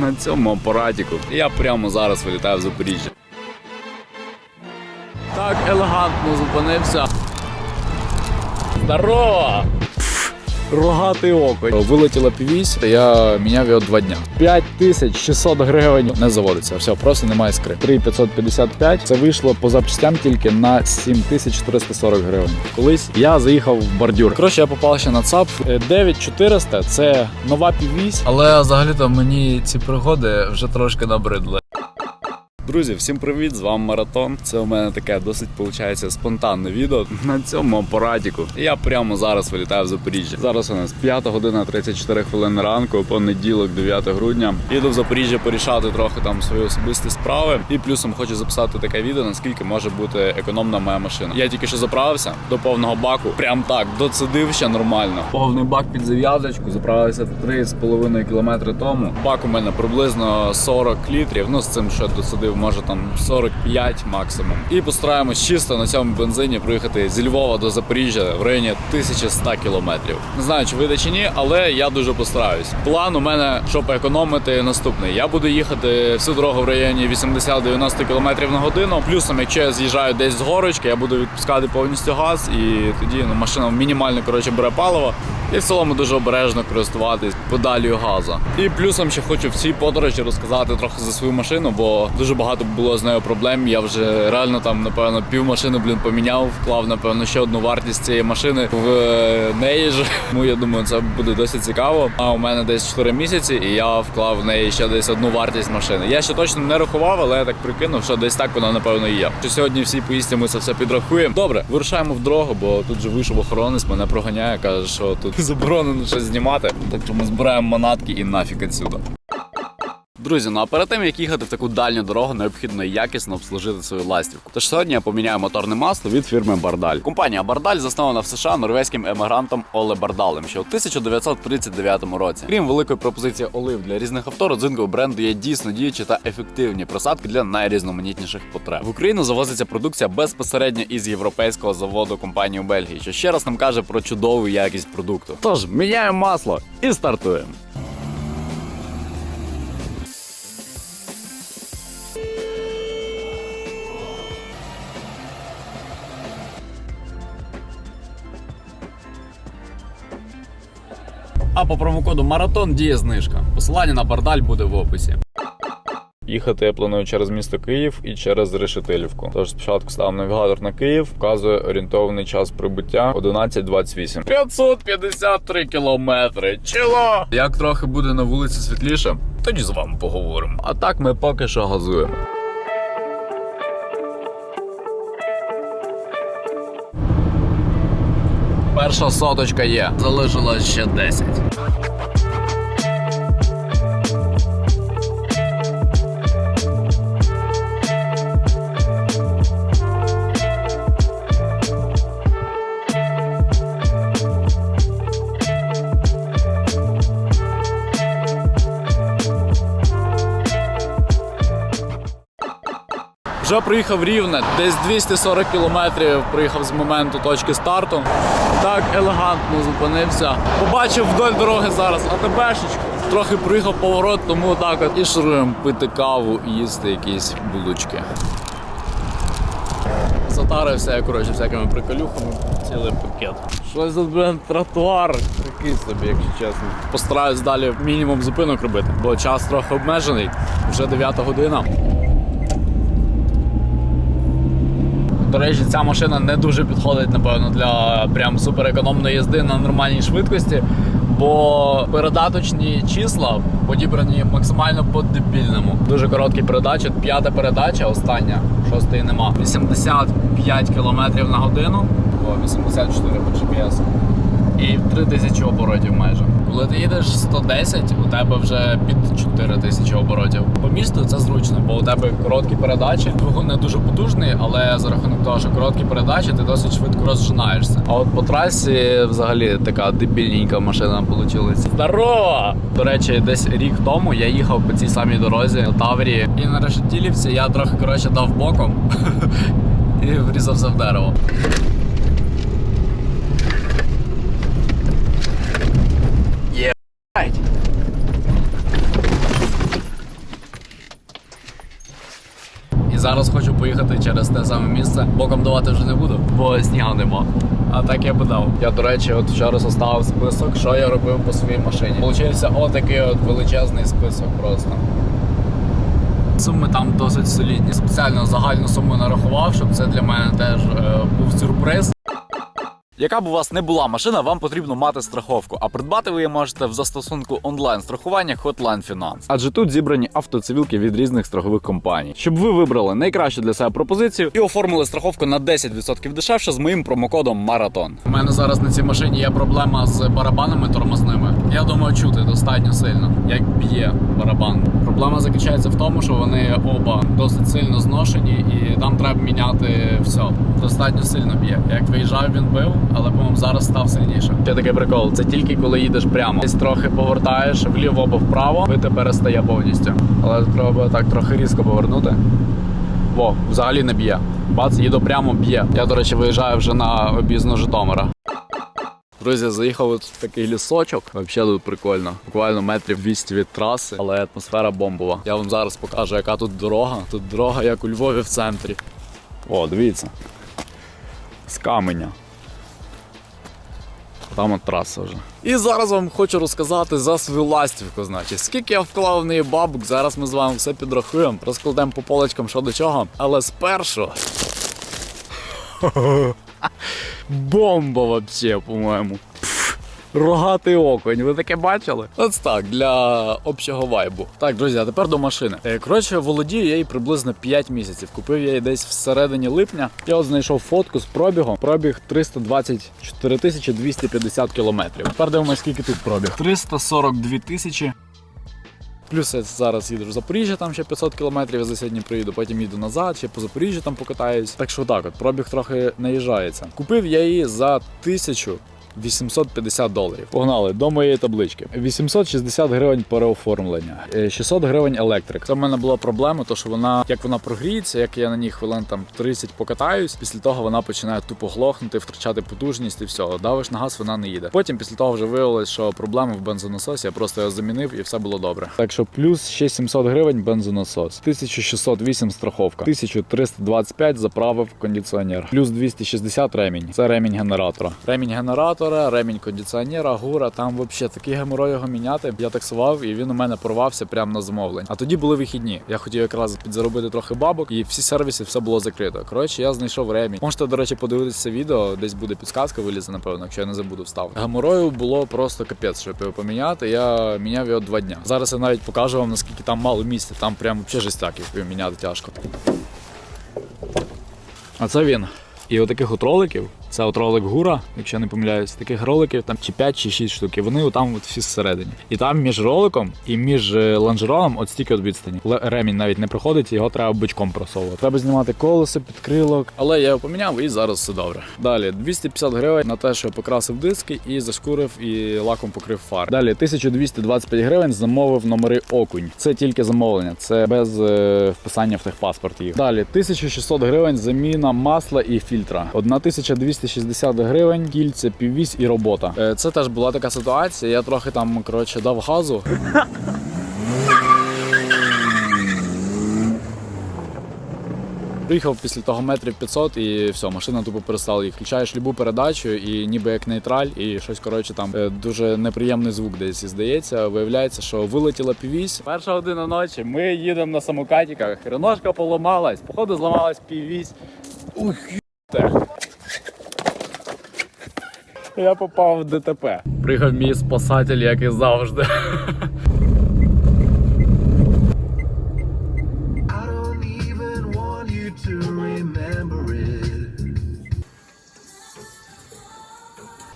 на цьому апаратіку. Я прямо зараз вилітаю в Запоріжжя. Так елегантно зупинився. Здорово! Рогатий оконь. Вилетіла півісь, я міняв його два дня. 5600 гривень не заводиться. Все, просто немає скри. 3555. Це вийшло по запчастям тільки на 7440 гривень. Колись я заїхав в бордюр. Коротше, я попав ще на ЦАП. Е, 9400 це нова півісь, але взагалі-то мені ці пригоди вже трошки набридли. Друзі, всім привіт! З вами Маратон. Це у мене таке досить виходить, спонтанне відео на цьому апаратіку. Я прямо зараз вилітаю в Запоріжжя. Зараз у нас 5 година 34 хвилини ранку, понеділок, 9 грудня. Їду в Запоріжжя порішати трохи там свої особисті справи. І плюсом хочу записати таке відео, наскільки може бути економна моя машина. Я тільки що заправився до повного баку. Прям так, доцедив ще нормально. Повний бак під зав'язочку, заправився 3,5 кілометри тому. Бак у мене приблизно 40 літрів. Ну з цим, що я доцедив, може там 45 максимум. І постараємось чисто на цьому бензині проїхати зі Львова до Запоріжжя в районі 1100 кілометрів. Не знаю, чи вийде чи ні, але я дуже постараюсь. План у мене, щоб економити, наступний. Я буду їхати всю дорогу в районі 80-90 км на годину. Плюсом, якщо я з'їжджаю десь з горочки, я буду відпускати повністю газ, і тоді ну, машина мінімально коротше бере паливо. І в цілому дуже обережно користуватись педалію газу. І плюсом ще хочу в цій подорожі розказати трохи за свою машину, бо дуже багато було з нею проблем. Я вже реально там, напевно, пів машини блін поміняв, вклав, напевно, ще одну вартість цієї машини в е, неї ж. Тому я думаю, це буде досить цікаво. А у мене десь 4 місяці, і я вклав в неї ще десь одну вартість машини. Я ще точно не рахував, але я так прикинув, що десь так вона напевно і є. Що сьогодні всі поїздці ми це все підрахуємо. Добре, вирушаємо в дорогу, бо тут же вийшов охоронець, мене проганяє, каже, що тут заборонено щось знімати. Так що ми збираємо манатки і нафіг відсюди. Друзі, ну а перед тим як їхати в таку дальню дорогу, необхідно якісно обслужити свою ластівку. Тож сьогодні я поміняю моторне масло від фірми Бардаль. Компанія Бардаль заснована в США норвезьким емігрантом Оле Бардалем ще у 1939 році. Крім великої пропозиції олив для різних авто, родзинкою бренду є дійсно діючі та ефективні просадки для найрізноманітніших потреб. В Україну завозиться продукція безпосередньо із європейського заводу компанії у Бельгії, що ще раз нам каже про чудову якість продукту. Тож міняємо масло і стартуємо. А по промокоду Маратон діє знижка. Посилання на бардаль буде в описі. Їхати я планую через місто Київ і через Решетилівку. Тож спочатку ставимо навігатор на Київ, вказує орієнтовний час прибуття 11.28. 553 кілометри. Чило! Як трохи буде на вулиці світліше, тоді з вами поговоримо. А так ми поки що газуємо. Перша соточка є. Залишилось ще 10. Вже приїхав рівне, десь 240 кілометрів приїхав з моменту точки старту. Так елегантно зупинився. Побачив вдоль дороги зараз АТБшечку. Трохи приїхав поворот, тому так от і шуруємо пити каву і їсти якісь булочки. Затарився я, коротше, всякими приколюхами, цілий пакет. Щось тут, блин, тротуар такий собі, якщо чесно. Постараюсь далі мінімум зупинок робити, бо час трохи обмежений, вже 9 година. До речі, ця машина не дуже підходить, напевно, для прям суперекономної їзди на нормальній швидкості, бо передаточні числа подібрані максимально по дебільному. Дуже короткі передачі. П'ята передача, остання, шостої нема. 85 км на годину, о, 84 по GPS. І 3000 оборотів майже. Коли ти їдеш 110, у тебе вже під 4000 оборотів. По місту це зручно, бо у тебе короткі передачі. Двигун не дуже потужний, але за рахунок того, що короткі передачі, ти досить швидко розжинаєшся. А от по трасі взагалі така дебільненька машина вийшла. Здорово! До речі, десь рік тому я їхав по цій самій дорозі на Таврії. І на решетілівці я трохи коротше дав боком і врізався в дерево. Зараз хочу поїхати через те саме місце. Боком давати вже не буду, бо снігу нема. А так я би дав. Я, до речі, от вчора составив список, що я робив по своїй машині. Получився отакий от величезний список просто. Суми там досить солідні. Спеціально загальну суму нарахував, щоб це для мене теж е, був сюрприз. Яка б у вас не була машина, вам потрібно мати страховку. А придбати ви її можете в застосунку онлайн страхування Hotline Finance. Адже тут зібрані автоцивілки від різних страхових компаній, щоб ви вибрали найкращу для себе пропозицію і оформили страховку на 10% дешевше з моїм промокодом Маратон. У мене зараз на цій машині є проблема з барабанами тормозними. Я думаю, чути достатньо сильно, як б'є барабан. Проблема заключається в тому, що вони оба досить сильно зношені, і там треба міняти все. Достатньо сильно б'є. Як виїжджав, він бив, але по-моєму зараз став сильніше. Ще такий прикол. Це тільки коли їдеш прямо. Десь трохи повертаєш вліво або вправо, бити перестає повністю. Але треба так трохи різко повернути. Во, взагалі не б'є. Бац, їду прямо б'є. Я, до речі, виїжджаю вже на об'їзну Житомира. Друзі, заїхав тут в такий лісочок. Взагалі тут прикольно. Буквально метрів 200 від траси, але атмосфера бомбова. Я вам зараз покажу, яка тут дорога. Тут дорога, як у Львові в центрі. О, дивіться. З каменя. Там от траса вже. І зараз вам хочу розказати за свою ластівку. Значить, скільки я вклав в неї бабок. Зараз ми з вами все підрахуємо, розкладемо по полочкам що до чого. Але спершу. Бомба вообще, по-моєму. Рогатий окунь, ви таке бачили? Ось так, для общого вайбу. Так, друзі, а тепер до машини. Е, Коротше, володію я її приблизно 5 місяців. Купив я її десь всередині липня. Я от знайшов фотку з пробігом. Пробіг 324 тисячі 250 кілометрів. Тепер дивимося, скільки тут пробіг. 342 тисячі. Плюс я зараз їду в Запоріжжя, там ще 500 кілометрів, я за сьогодні приїду, потім їду назад, ще по Запоріжжю там покатаюсь. Так що так, от пробіг трохи наїжджається. Купив я її за тисячу. 850 доларів. Погнали до моєї таблички. 860 гривень переоформлення, е, 600 гривень електрик. Це в мене була проблема, то що вона, як вона прогріється, як я на ній хвилин там 30 покатаюсь, після того вона починає тупо глохнути, втрачати потужність і все. Давиш на газ, вона не їде. Потім після того вже виявилось, що проблема в бензонасосі, я просто його замінив і все було добре. Так що плюс ще 700 гривень бензонасос, 1608 страховка, 1325 заправив кондиціонер, плюс 260 ремінь. Це ремінь генератора. Ремінь генератора, ремінь кондиціонера, гура. Там взагалі такий геморой його міняти. Я таксував, і він у мене порвався прямо на замовлень. А тоді були вихідні. Я хотів якраз підзаробити трохи бабок, і всі сервіси все було закрито. Коротше, я знайшов ремінь. Можете, до речі, подивитися відео, десь буде підсказка вилізе, напевно, якщо я не забуду вставити. Геморою було просто капець, щоб його поміняти. Я міняв його два дня. Зараз я навіть покажу вам, наскільки там мало місця. Там прям взагалі жестяк, їх міняти тяжко. А це він. І отаких от роликів, це от ролик гура, якщо я не помиляюсь, таких роликів там чи 5 чи 6 штук. І вони отам от всі всередині. І там між роликом і між е, лонжероном от стільки от відстані. Ремінь навіть не проходить, його треба бичком просовувати. Треба знімати колесо, підкрилок. Але я його поміняв і зараз все добре. Далі 250 гривень на те, що я покрасив диски і зашкурив і лаком покрив фар. Далі 1225 гривень замовив номери окунь. Це тільки замовлення, це без е, вписання в техпаспорт їх. Далі 1600 гривень заміна масла і фільтра. 1260 гривень, кільце, піввісь і робота. Е, Це теж була така ситуація. Я трохи там коротше дав газу. Приїхав після того метрів 500 і все, машина тупо перестала. І включаєш любу передачу, і ніби як нейтраль, і щось коротше там е, дуже неприємний звук десь здається. Виявляється, що вилетіла півісь. Перша година ночі. Ми їдемо на самокатіках. Реношка поламалась, походу зламалась півісь. Ух, те. Я попав в ДТП. Приїхав мій спасатель, як і завжди.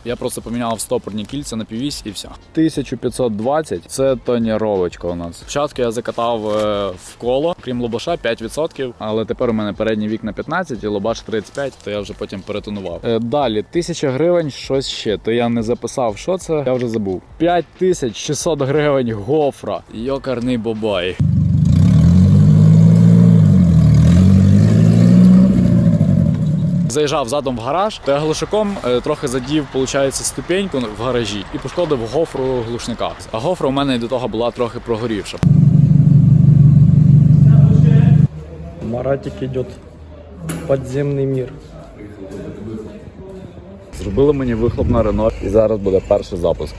Я просто поміняв стопорні кільця на півісь і все. 1520 це тоніровочка у нас. Спочатку я закатав е, в коло, крім лобаша 5%, але тепер у мене передній вік на 15 і лобаш 35, то я вже потім перетонував. Е, Далі 1000 гривень, щось ще. То я не записав, що це, я вже забув. 5600 гривень гофра. Йокарний бабай. Заїжджав задом в гараж, то я глушаком е, трохи задів, виходить, ступеньку в гаражі і пошкодив гофру глушника. А гофра у мене до того була трохи прогорівша. Маратик идет в подземный мир. Зробили мені вихлоп на Рено, і зараз буде перший запуск.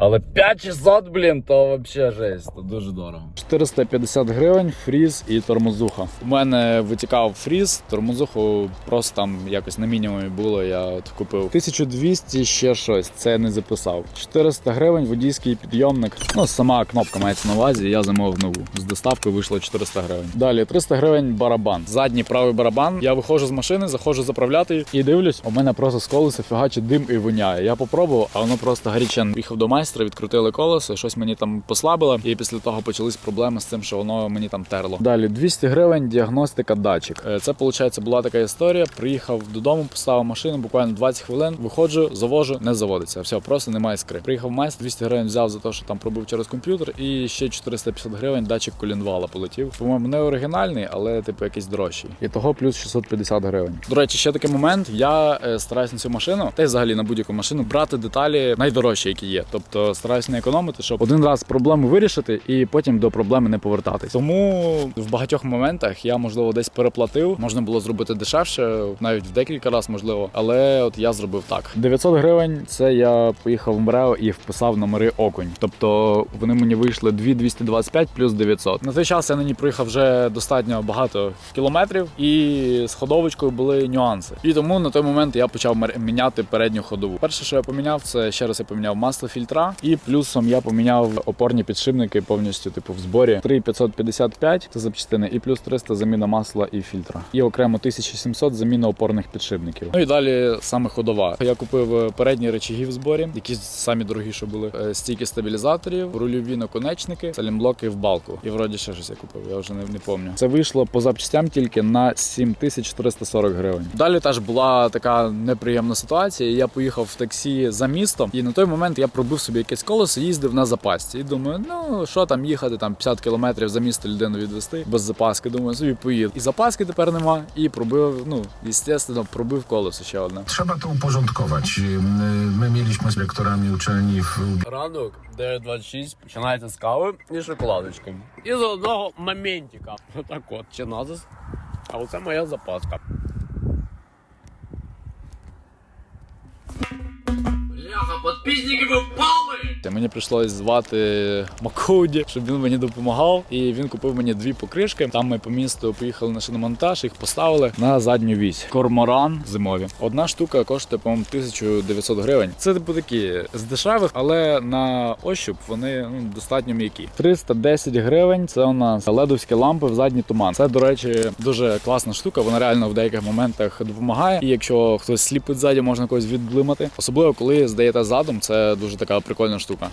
Але 5600, блін, то взагалі жесть, то дуже дорого. 450 гривень, фріз і тормозуха. У мене витікав фріз, тормозуху просто там якось на мінімумі було. Я от купив 1200 ще щось. Це я не записав. 400 гривень, водійський підйомник. Ну, сама кнопка мається на увазі. Я замовив нову. З доставкою вийшло 400 гривень. Далі 300 гривень барабан. Задній правий барабан. Я виходжу з машини, заходжу заправляти і дивлюсь, у мене просто з колеса фігачить дим і воняє. Я попробував, а воно просто гаряче. Їхав до майстра, відкрутили колесо, щось мені там послабило, і після того почались проблеми з тим, що воно мені там терло. Далі 200 гривень, діагностика датчик. Е, Це виходить, була така історія. Приїхав додому, поставив машину, буквально 20 хвилин. Виходжу, завожу, не заводиться. Все, просто немає іскри. Приїхав майстер, 200 гривень взяв за те, що там пробив через комп'ютер, і ще 450 гривень датчик колінвала полетів. По-моєму, не оригінальний, але типу якийсь дорожчий. І того плюс 650 гривень. До речі, ще такий момент. Я е, стараюсь на цю машину, та й взагалі на будь-яку машину брати деталі найдорожчі, які є. Тобто стараюсь не економити, щоб один раз проблему вирішити і потім до проблеми не повертатись. Тому в багатьох моментах я можливо десь переплатив. Можна було зробити дешевше, навіть в декілька разів можливо. Але от я зробив так. 900 гривень. Це я поїхав в МРЕО і вписав номери окунь. Тобто вони мені вийшли 2225 плюс 900. На той час я на ній проїхав вже достатньо багато кілометрів, і з ходовочкою були нюанси. І тому на той момент я почав міняти передню ходову. Перше, що я поміняв, це ще раз я поміняв масло фільтра, і плюсом я поміняв опорні підшипники повністю, типу, в зборі 3555 це запчастини, і плюс 300 заміна масла і фільтра. І окремо 1700 заміна опорних підшипників. Ну і далі саме ходова. Я купив е, передні речаги в зборі, які самі дорогі, що були Е, стійки стабілізаторів, рульові наконечники, салімблоки в балку. І вроді ще щось я купив, я вже не, не пам'ятаю. Це вийшло по запчастям тільки на 7440 гривень. Далі теж була така неприємна ситуація. Я поїхав в таксі за містом, і на той момент я пробив собі якесь колесо, їздив на запасці. І думаю, ну що там їхати, там 50 кілометрів за місто людину відвести без запаски. Думаю, собі поїду. І запаски тепер нема. І пробив, ну, звісно, пробив колесо ще одне. Trzeba to uporządkować. My mieliśmy z rektorami uczelni w Ранок 9.26 починається з кави і шоколадочки. І з одного моментика. Отак от, чиназис. А оце моя запаска. Бляха, підписники ви впали! Та Мені прийшлось звати Макоуді, щоб він мені допомагав. І він купив мені дві покришки. Там ми по місту поїхали на шиномонтаж, їх поставили на задню вісь. Корморан зимові. Одна штука коштує, по-моєму, 1900 гривень. Це типу такі з дешевих, але на ощуп вони ну, достатньо м'які. 310 гривень. Це у нас ледовські лампи в задній туман. Це, до речі, дуже класна штука. Вона реально в деяких моментах допомагає. І якщо хтось сліпить ззаді, можна когось відблимати. Особливо коли здаєте задум, це дуже така прикольна штука штука.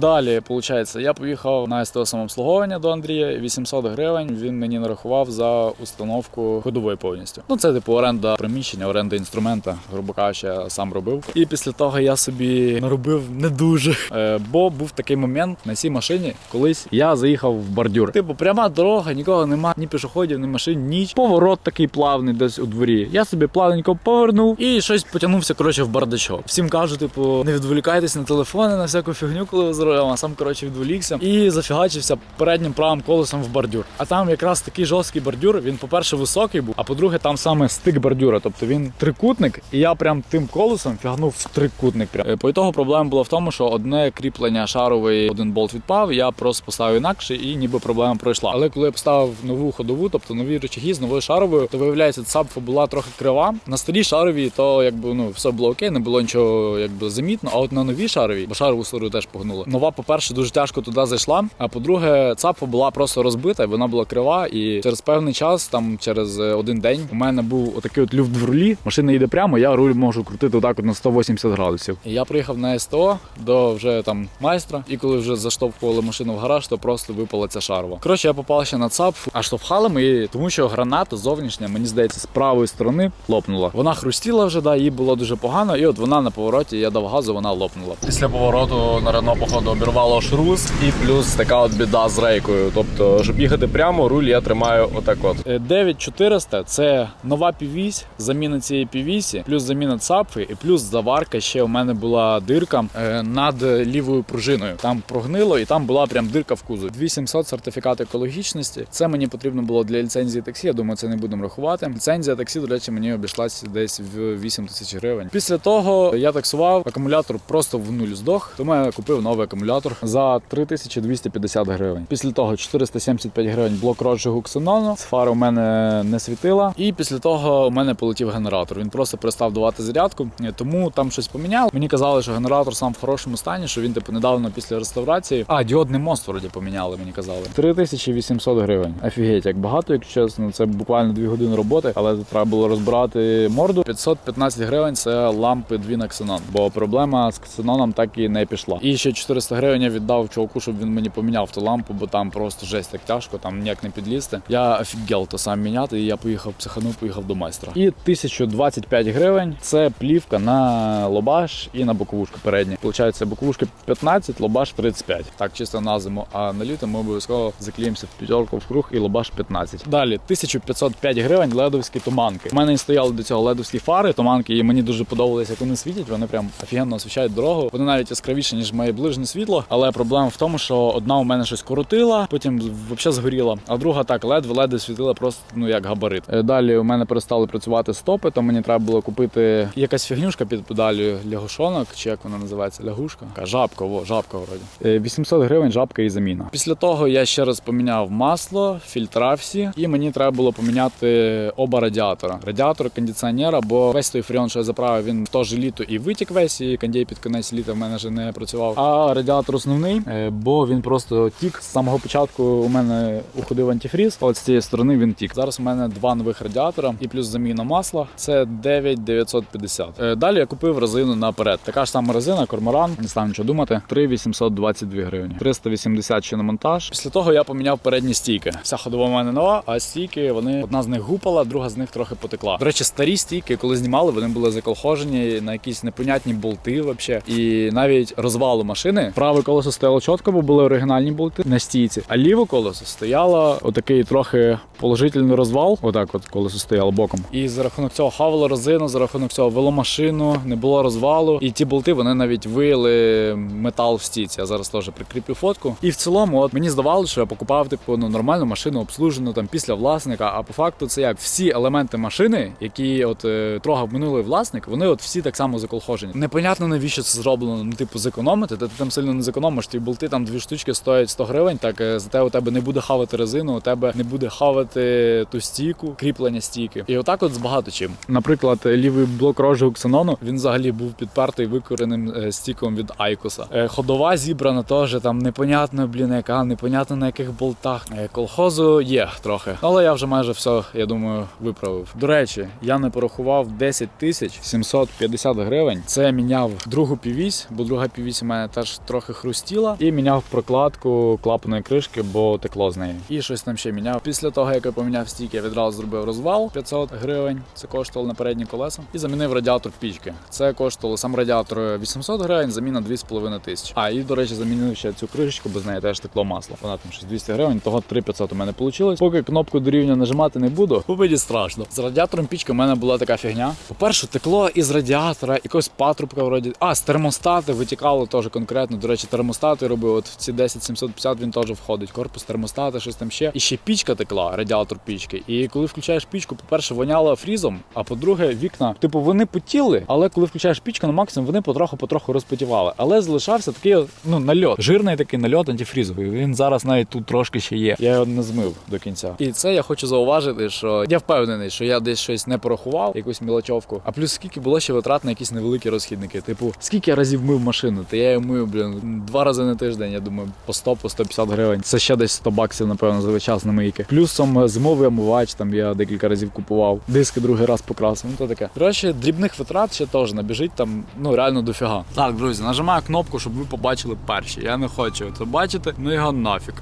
Далі, виходить, я поїхав на СТО самообслуговування до Андрія. 800 гривень він мені нарахував за установку ходової повністю. Ну це типу оренда приміщення, оренда інструмента, грубо кажучи, я сам робив. І після того я собі наробив не дуже. Е, бо був такий момент на цій машині, колись я заїхав в бордюр. Типу, пряма дорога, нікого нема, ні пішоходів, ні машин, ніч. Поворот такий плавний десь у дворі. Я собі плавненько повернув і щось потягнувся коротше в бардачок. Всім кажу, типу, не відволікайтесь на телефони, на всяку фігню, коли ви рулем, а сам коротше відволікся і зафігачився переднім правим колесом в бордюр. А там якраз такий жорсткий бордюр. Він, по-перше, високий був, а по-друге, там саме стик бордюра. Тобто він трикутник, і я прям тим колесом фігнув в трикутник. Прям. Е, По ітогу проблема була в тому, що одне кріплення шаровий, один болт відпав. Я просто поставив інакше, і ніби проблема пройшла. Але коли я поставив нову ходову, тобто нові речаги з новою шаровою, то виявляється, цапфа була трохи крива. На старій шаровій, то якби ну все було окей, не було нічого якби замітно. А от на новій шаровій, бо шарову сторону теж погнуло. Нова, по-перше, дуже тяжко туди зайшла. А по-друге, цапфа була просто розбита, вона була крива. І через певний час, там через е, один день, у мене був отакий от люфт в рулі. Машина йде прямо, я руль можу крутити отак от на 180 градусів. І я приїхав на СТО до вже там майстра, і коли вже заштовхували машину в гараж, то просто випала ця шарова. Коротше, я попав ще на ЦАП, а штовхали ми тому що граната зовнішня, мені здається, з правої сторони лопнула. Вона хрустіла вже, да, їй було дуже погано, і от вона на повороті, я дав газу, вона лопнула. Після повороту на Рено, походу, походу обірвало шрус і плюс така от біда з рейкою. Тобто, щоб їхати прямо, руль я тримаю отак от. Е, 9400 – це нова півісь, заміна цієї півісі, плюс заміна цапфи, і плюс заварка. Ще у мене була дирка е, над лівою пружиною. Там прогнило, і там була прям дирка в кузові. 2700 сертифікат екологічності. Це мені потрібно було для ліцензії таксі. Я думаю, це не будемо рахувати. Ліцензія таксі, до речі, мені обійшлася десь в 8 тисяч гривень. Після того я таксував, акумулятор просто в нуль здох. Тому я купив новий акумулятор за 3250 гривень. Після того 475 гривень блок розжигу ксенону. З фари у мене не світила. І після того у мене полетів генератор. Він просто перестав давати зарядку, тому там щось поміняв. Мені казали, що генератор сам в хорошому стані, що він типу недавно після реставрації. А, діодний мост вроді поміняли, мені казали. 3800 гривень. Офігеть, як багато, якщо чесно, це буквально 2 години роботи, але треба було розбирати морду. 515 гривень це лампи дві на ксенон, бо проблема з ксеноном так і не пішла. І ще 400 гривень я віддав чуваку, щоб він мені поміняв ту лампу, бо там просто жесть так тяжко, там ніяк не підлізти. Я офігел то сам міняти, і я поїхав психанув, поїхав до майстра. І 1025 гривень це плівка на лобаш і на боковушку передню. Получається, боковушка 15, лобаш 35. Так, чисто на зиму. А на літо ми обов'язково закліємося в п'ятерку в круг і лобаш 15. Далі 1505 гривень ледовські туманки. У мене стояли до цього ледовські фари, туманки, і мені дуже подобалися, як вони світять. Вони прям офігенно освіщають дорогу. Вони навіть яскравіше, ніж моє ближнє світло. Але проблема в тому, що одна у мене щось коротила, потім взагалі згоріла, а друга так ледве ледве світила просто ну як габарит. Е, Далі у мене перестали працювати стопи, то мені треба було купити якась фігнюшка під педалю лягушонок, чи як вона називається, лягушка. Така Жабка, во, жабка вроді. Е, 800 гривень жабка і заміна. Після того я ще раз поміняв масло, фільтра всі, і мені треба було поміняти оба радіатора. Радіатор кондиціонера, бо весь той фріон, що я заправив, він теж літо і витік весь, і кондей під кінець літа в мене вже не працював. А радіатор основний, е, бо він просто тік. З самого початку у мене уходив антифріз. От з цієї сторони він тік. Зараз у мене два нових радіатора і плюс заміна масла. Це 9950. Е, Далі я купив резину наперед. Така ж сама резина, корморан. Не став нічого думати. 3822 гривні. 380 ще на монтаж. Після того я поміняв передні стійки. Вся ходова у мене нова, а стійки вони одна з них гупала, друга з них трохи потекла. До речі, старі стійки, коли знімали, вони були заколхожені на якісь непонятні болти. Вообще. І навіть розвалу машини. Праве колесо стояло чітко, бо були оригінальні болти на стійці. А ліве колесо стояло отакий трохи положительний розвал. Отак, от колесо стояло боком. І за рахунок цього хавало резину, за рахунок цього вело машину, не було розвалу. І ті болти вони навіть вияли метал в стійці. Я зараз теж прикріплю фотку. І в цілому, от мені здавалося, що я покупав типу ну нормальну машину, обслужену там після власника. А по факту це як всі елементи машини, які от е, трогав минулий власник, вони от всі так само заколхожені. Непонятно навіщо це зроблено. Ну, типу, зекономити. Та ти там сильно не зекономиш. Ті болти там дві штучки стоять 100 гривень. Так е, зате у тебе не буде хавати резину, у тебе не буде хавати ту стійку, кріплення стійки. І отак от з багато чим. Наприклад, лівий блок розжигу ксенону він взагалі був підпертий викореним е, стіком від Айкоса. Е, Ходова зібрана теж там непонятно, блін, яка, непонятно на яких болтах. Колхозу є трохи. Але я вже майже все, я думаю, виправив. До речі, я не порахував 10 тисяч 750 гривень. Це міняв другу півісь, бо друга півісь у мене теж трохи хрустіла. І міняв прокладку клапаної кришки, бо текло з неї. І щось там ще міняв. Після того, як я поміняв стійки, я відразу зробив розвал 500 гривень. Це коштувало на передні колеса. І замінив радіатор пічки. Це коштувало сам радіатор 800 гривень, заміна 2,5 тисячі. А і до речі, замінив ще цю кришечку, бо з неї теж текло масло. Вона там щось 200 гривень, того 3500 у мене вийшло. Поки кнопку до рівня нажимати не буду, бо мені страшно. З радіатором пічки у мене була така фігня. По-перше, текло із радіатора, якось патрубка вроді. А, з термостати витікало теж конкретно. До речі, термостати робив. От в ці 10750 він теж входить. Корпус термостати, щось там ще. І ще пічка текла, радіатор пічки. І коли включаєш пічку, по-перше, воняло фрізом, а по-друге, вікна, типу, вони потіли, але коли включаєш пічку на максимум, вони потроху-потроху розпотівали. Але залишався такий ну, нальот. Жирний такий нальот антифрізовий. Він зараз навіть тут трошки ще є. Я його не змив до кінця. І це я хочу зауважити, що я впевнений, що я десь щось не порахував, якусь мілочовку. А плюс скільки було ще витрат на якісь невеликі розхідники. Типу, скільки я разів мив машину? Та я її мив, блін, два рази на тиждень. Я думаю, по 100 по 150 гривень. Це ще десь 100 баксів, напевно, за час на мийки. Плюсом зимовий омивач, там я декілька разів купував. Диски другий раз покрасив. Ну то таке. Коротше, дрібних витрат ще теж набіжить там, ну реально дофіга. Так, друзі, нажимаю кнопку, щоб ви побачили перші. Я не хочу це бачити, ну його нафіг.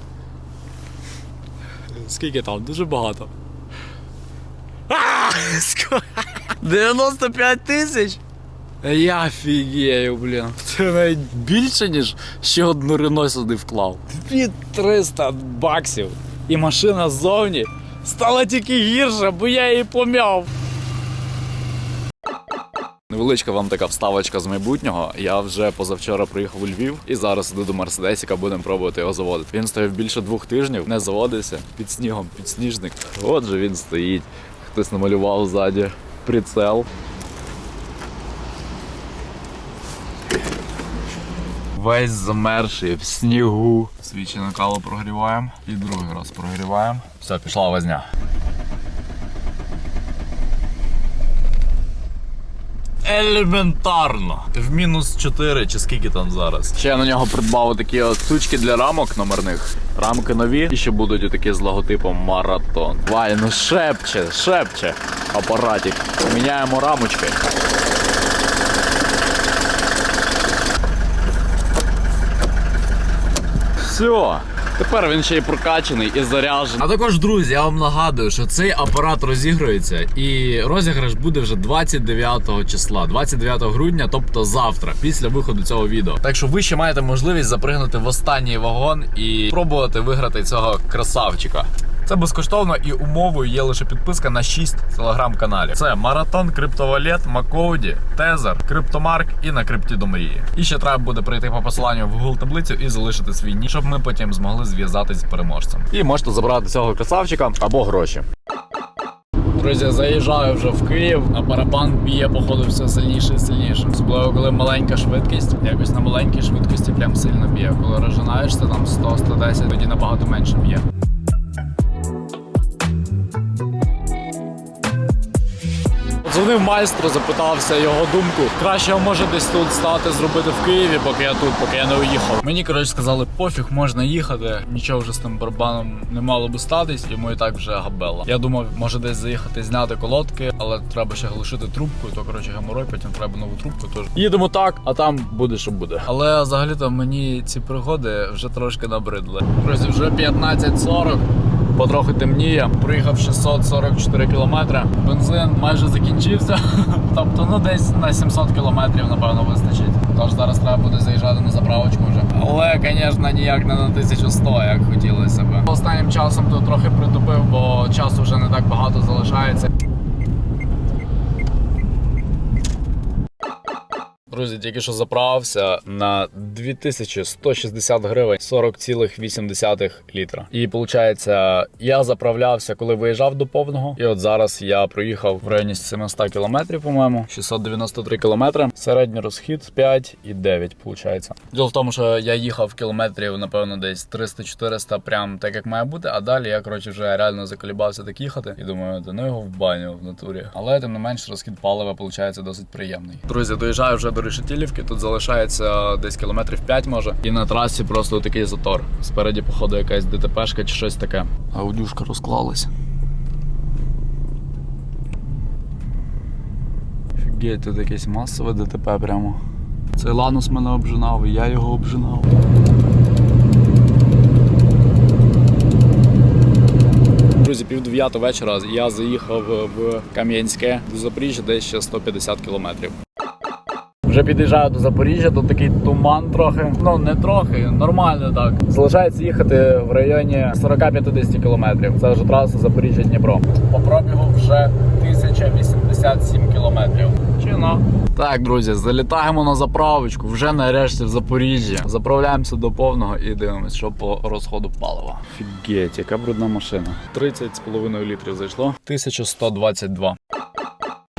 Скільки там? Дуже багато. 95 тисяч? Я фігею, блін. Це навіть більше, ніж ще одну Рено сюди вклав. 2300 баксів. І машина ззовні стала тільки гірша, бо я її пом'яв. Невеличка вам така вставочка з майбутнього. Я вже позавчора приїхав у Львів і зараз іду до Мерседесіка, будемо пробувати його заводити. Він стояв більше двох тижнів, не заводився під снігом, підсніжник. Отже, він стоїть. Хтось намалював ззаді прицел. Весь замерший в снігу. Свічі накалу прогріваємо і другий раз прогріваємо. Все, пішла возня. Елементарно. В мінус 4 чи скільки там зараз. Ще я на нього придбав такі от штучки для рамок номерних. Рамки нові і ще будуть такі з логотипом маратон. Вай, ну шепче, шепче апаратик. Міняємо рамочки. Все. Тепер він ще й прокачаний і заряджений. А також, друзі, я вам нагадую, що цей апарат розігрується, і розіграш буде вже 29 числа, 29 грудня, тобто завтра, після виходу цього відео. Так що ви ще маєте можливість запригнути в останній вагон і спробувати виграти цього красавчика. Це безкоштовно і умовою є лише підписка на 6 телеграм-каналів. Це Маратон, Криптовалет, Макоуді, Тезер, Криптомарк і на крипті до мрії. І ще треба буде прийти по посиланню в Google таблицю і залишити свій нік, щоб ми потім змогли зв'язатись з переможцем. І можете забрати цього красавчика або гроші. Друзі, заїжджаю вже в Київ, а барабан б'є, походу, все сильніше і сильніше. Особливо, коли маленька швидкість, якось на маленькій швидкості прям сильно б'є. Коли розжинаєшся там 100-110, тоді набагато менше б'є. Дзвонив майстру, запитався його думку. Краще може десь тут стати, зробити в Києві, поки я тут, поки я не уїхав. Мені коротше сказали, пофіг, можна їхати. Нічого вже з тим барабаном не мало би статись, йому і так вже габела. Я думав, може десь заїхати, зняти колодки, але треба ще глушити трубку, то коротше геморой, потім треба нову трубку. Тож їдемо так, а там буде, що буде. Але взагалі-то мені ці пригоди вже трошки набридли. Друзі, вже 15.40. Потроху темніє. Проїхав 644 кілометри. Бензин майже закінчився. Тобто, ну десь на 700 кілометрів, напевно, вистачить. Тож зараз треба буде заїжджати на заправочку вже. Але, звісно, ніяк не на 1100, як хотілося б. Останнім часом тут трохи притупив, бо часу вже не так багато залишається. Друзі, тільки що заправився на 2160 гривень 40,8 літра. І виходить, я заправлявся, коли виїжджав до повного. І от зараз я проїхав в районі 700 кілометрів, по-моєму, 693 кілометри. Середній розхід 5,9, виходить. Діло в тому, що я їхав кілометрів, напевно, десь 300-400, прям так як має бути. А далі я коротше вже реально заколібався так їхати. І думаю, да ну його в баню в натурі. Але тим не менш розхід палива виходить досить приємний. Друзі, доїжджаю вже до Решетілівки. Тут залишається десь кілометрів 5 може. І на трасі просто такий затор. Спереді, походу, якась ДТПшка чи щось таке. Аудюшка розклалась. Офігеть, тут якесь масове ДТП прямо. Цей Ланус мене обжинав, і я його обжинав. Друзі, пів дев'ятого вечора я заїхав в Кам'янське до Запоріжжя, десь ще 150 кілометрів. Вже під'їжджаю до Запоріжжя, тут такий туман трохи. Ну не трохи, нормально так. Залишається їхати в районі 40-50 кілометрів. Це вже траса Запоріжжя-Дніпро. По пробігу вже 1087 кілометрів. Чина. Так, друзі, залітаємо на заправочку. Вже нарешті в Запоріжжі. Заправляємося до повного і дивимося, що по розходу палива. Фігеть, яка брудна машина. 30,5 літрів зайшло. 1122.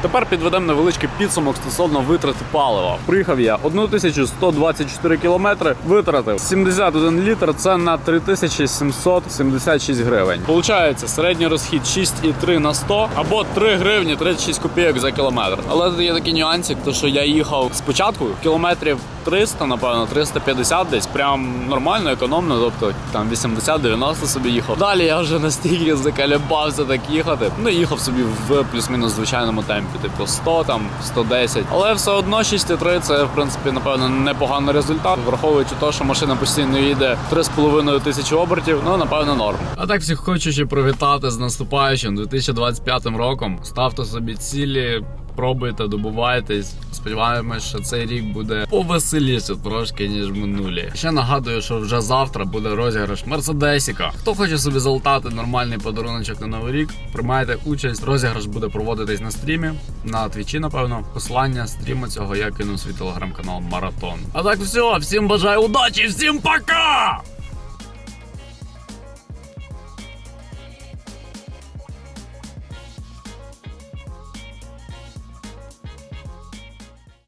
Тепер підведемо невеличкий підсумок стосовно витрати палива. Приїхав я 1124 кілометри, витратив 71 літр, це на 3776 гривень. Получається середній розхід 6,3 на 100 або 3 гривні 36 копійок за кілометр. Але тут є такий нюансик, то що я їхав спочатку кілометрів 300, напевно, 350 десь, прям нормально, економно, тобто там 80-90 собі їхав. Далі я вже настільки закалібався так їхати. Ну їхав собі в плюс-мінус звичайному темпі, типу 100 там 110. Але все одно 6,3 це в принципі напевно непоганий результат, враховуючи те, що машина постійно їде 3,5 тисячі обертів. Ну напевно норм. А так всіх хочу ще привітати з наступаючим 2025 роком. Ставте собі цілі. Пробуйте, добувайтесь. Сподіваємось, що цей рік буде повеселіше трошки, ніж минулі. Ще нагадую, що вже завтра буде розіграш Мерседесіка. Хто хоче собі залутати нормальний подаруночок на новий рік, приймайте участь. Розіграш буде проводитись на стрімі, на твічі, напевно. Послання стріму цього я кину свій телеграм-канал Маратон. А так все, всім бажаю удачі, всім пока!